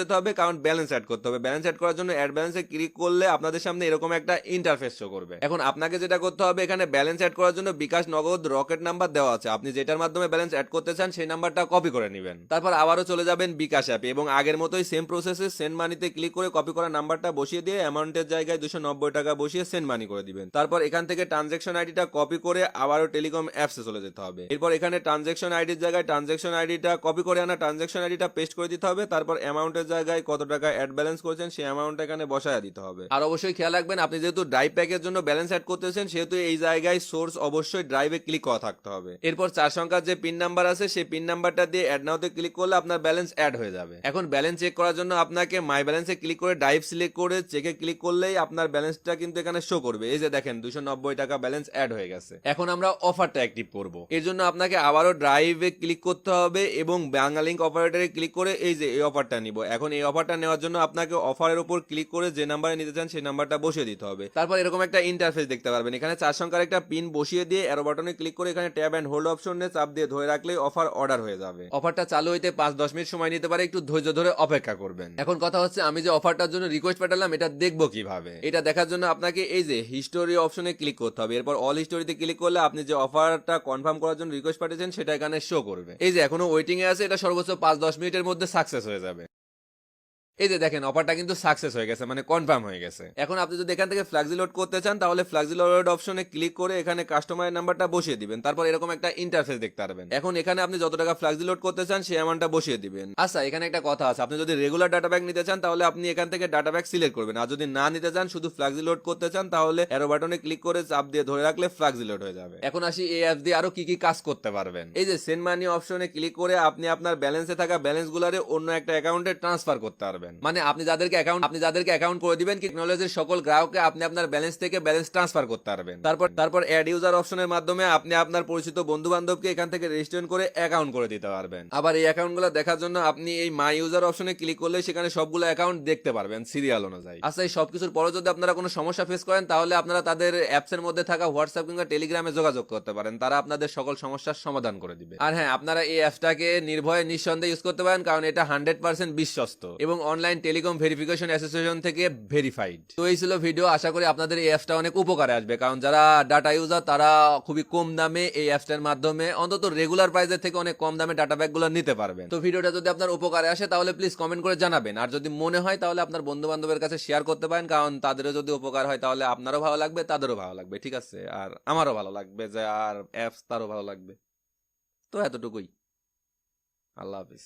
যেতে হবে, কারণ ব্যালেন্স অ্যাড করতে হবে। ব্যালেন্স অ্যাড করার জন্য অ্যাড ব্যালেন্সে ক্লিক করলে আপনাদের সামনে এরকম একটা ইন্টারফেস শো করবে। এখন আপনাকে যেটা করতে হবে, এখানে ব্যালেন্স অ্যাড করার জন্য বিকাশ নগদ রকেট নাম্বার দেওয়া আছে। আপনি যেটার মাধ্যমে ব্যালেন্স অ্যাড করতে চান, সেই নাম্বারটা কপি করে নেবেন। তারপর আবারও চলে যাবেন বিকাশ অ্যাপে এবং আগের মতোই সেম প্রসেসে সেন্ড মানিতে ক্লিক করে কপি করা নাম্বারটা বসিয়ে দিয়ে অ্যামাউন্টের জায়গায় দুশো নব্বই টাকা বসিয়ে সেন্ড মানি করে দিবেন। তারপর এখান থেকে ট্রানজেকশন আইডিটা কপি করে আবারও টেলিকম অ্যাপসে চলে যেতে হবে। এরপর এখানে ট্রানজেকশন আইডির জায়গায় ট্রানজেকশন আইডিটা কপি করে আনা ট্রানজেকশন আইডিটা পেস্ট করে দিতে হবে। তারপর অ্যামাউন্টের জায়গায় কত টাকা অ্যাড ব্যালেন্স করেছেন, সেই অ্যামাউন্ট এখানে বসায় দিতে হবে। আর অবশ্যই খেয়াল রাখবেন, আপনি যেহেতু ড্রাইভ প্যাকের জন্য ব্যালেন্স অ্যাড করতেছেন, সেহেতু এই জায়গায় সোর্স অবশ্যই ড্রাইভে ক্লিক করা থাকতে হবে। এরপর চার সংখ্যার যে পিন নাম্বার আছে, সেই পিন নাম্বারটা দিয়ে অ্যাড নাওতে ক্লিক করলে আপনার ব্যালেন্স অ্যাড হয়ে যাবে। এখন ব্যালেন্স চেক করার জন্য আপনাকে মাই ব্যালেন্সে ক্লিক করে ড্রাইভ সিলেক্ট করে চেকে ক্লিক করলেই আপনার ব্যালেন্সটা কিন্তু এখানে শো করবে। এই যে দেখেন, দুশো নব্বই টাকা ব্যালেন্স অ্যাড হয়ে গেছে। এখন আমরা অফারটা অ্যাক্টিভ করব। এর জন্য আপনাকে আবারও ড্রাইভে ক্লিক করতে হবে এবং বাংলালিঙ্ক অপারেটরে ক্লিক করে এই যে এই অফারটা নিব। এখন এই অফারটা নেওয়ার জন্য আপনাকে অফারের উপর ক্লিক করে যে নাম্বারে নিতে চান সেই নাম্বারটা বসিয়ে দিতে হবে। তারপর এরকম একটা ইন্টারফেস দেখতে পারবেন। এখানে চার সংখ্যার একটা পিন বসিয়ে দিয়ে অ্যারো বাটনে ক্লিক করে এখানে ট্যাব অ্যান্ড হোল্ড অপশনে চাপ দিয়ে ধরে রাখলে অফার অর্ডার হয়ে যাবে। অফারটা চালু হইতে পাঁচ দশ মিনিট সময় নিতে পারে, একটু ধৈর্য ধরে অপেক্ষা করবেন। এখন কথা হচ্ছে আমি যে অফারটার জন্য রিকোয়েস্ট পাঠালাম, এটা দেখব কীভাবে? এটা দেখার জন্য আপনাকে এই যে হিস্টোরি অপশনে ক্লিক করতে হবে। এরপর অল হিস্টোরিতে ক্লিক করলে আপনি যে অফারটা কনফার্ম করার জন্য রিকোয়েস্ট পাঠিয়েছেন, সেটা এখানে শো করবে। এই যে এখনও ওয়েটিং এ আছে, এটা সর্বোচ্চ পাঁচ দশ মিনিটের মধ্যে সাকসেস হয়ে যাবে। এই যে দেখেন অফারটা কিন্তু সাকসেস হয়ে গেছে মানে কনফার্ম হয়ে গেছে। এখন আপনি যদি এখান থেকে ফ্ল্যাক্সি লোড করতে চান, তাহলে ফ্ল্যাক্সি লোড অপশনে ক্লিক করে এখানে কাস্টমারের নাম্বারটা বসিয়ে দিবেন। তারপর এরকম একটা ইন্টারফেস দেখতে পারবেন। এখন এখানে আপনি যত টাকা ফ্ল্যাক্সি লোড করতে চান, সেই অ্যামাউন্টটা বসিয়ে দিবেন। আচ্ছা এখানে একটা কথা আছে। আপনি যদি রেগুলার ডাটা ব্যাক নিতে চান, তাহলে আপনি এখান থেকে ডাটা ব্যাক সিলেক্ট করবেন। আর যদি না নিতে চান, শুধু ফ্ল্যাক্সি লোড করতে চান, তাহলে অ্যারো বাটনে ক্লিক করে চাপ দিয়ে ধরে রাখলে ফ্ল্যাক্সি লোড হয়ে যাবে। এখন আসি এই অ্যাপ দিয়ে আরও কি কি কাজ করতে পারবেন। এই যে সেন্ড মানি অপশনে ক্লিক করে আপনি আপনার ব্যালেন্সে থাকা ব্যালেন্সগুলারে অন্য একটা অ্যাকাউন্টে ট্রান্সফার করতে পারবেন। মানে আপনি যাদেরকে অ্যাকাউন্ট আপনি যাদেরকে অ্যাকাউন্ট করে দিবেন টেকনোলজির সকল গ্রাহককে আপনি আপনার ব্যালেন্স থেকে ব্যালেন্স ট্রান্সফার করতে পারবেন। তারপর তারপর অ্যাড ইউজার অপশনের মাধ্যমে আপনি আপনার পরিচিত বন্ধু বান্ধবকে এখান থেকে রেজিস্ট্রেশন করে অ্যাকাউন্ট করে দিতে পারবেন। আবার এই অ্যাকাউন্টগুলো দেখার জন্য আপনি এই মাই ইউজার অপশনে ক্লিক করলে সেখানে সবগুলো অ্যাকাউন্ট দেখতে পারবেন সিরিয়াল অনুযায়ী। আচ্ছা এই সবকিছুর পরে যদি আপনারা কোনো সমস্যা ফেস করেন তাহলে আপনারা তাদের অ্যাপসের মধ্যে থাকা হোয়াটসঅ্যাপ কিংবা টেলিগ্রামে যোগাযোগ করতে পারেন। তারা আপনাদের সকল সমস্যার সমাধান করে দিবে। আর হ্যাঁ আপনারা এই অ্যাপসটাকে নির্ভয়ে নিঃসন্দেহে ইউজ করতে পারেন কারণ এটা হান্ড্রেড পার্সেন্ট বিশ্বস্ত। এবং অনলাইন টেলিকম ভেরিফিকেশন অ্যাসোসিয়েশন থেকে ভেরিফাইড তো এই ছিল ভিডিও আশা করি আপনাদের এই অ্যাপসটা অনেক উপকারে আসবে। কারণ যারা ডাটা ইউজার তারা খুবই কম দামে এই অ্যাপসটার মাধ্যমে অন্তত রেগুলার প্রাইসের থেকে অনেক কম দামে ডাটা ব্যাগগুলো নিতে পারবেন। তো ভিডিওটা যদি আপনার উপকারে আসে, তাহলে প্লিজ কমেন্ট করে জানাবেন। আর যদি মনে হয়, তাহলে আপনার বন্ধু বান্ধবের কাছে শেয়ার করতে পারেন। কারণ তাদেরও যদি উপকার হয়, তাহলে আপনারও ভালো লাগবে, তাদেরও ভালো লাগবে, ঠিক আছে? আর আমারও ভালো লাগবে যে, আর অ্যাপস তারও ভালো লাগবে। তো এতটুকুই। আল্লাহ হাফিজ।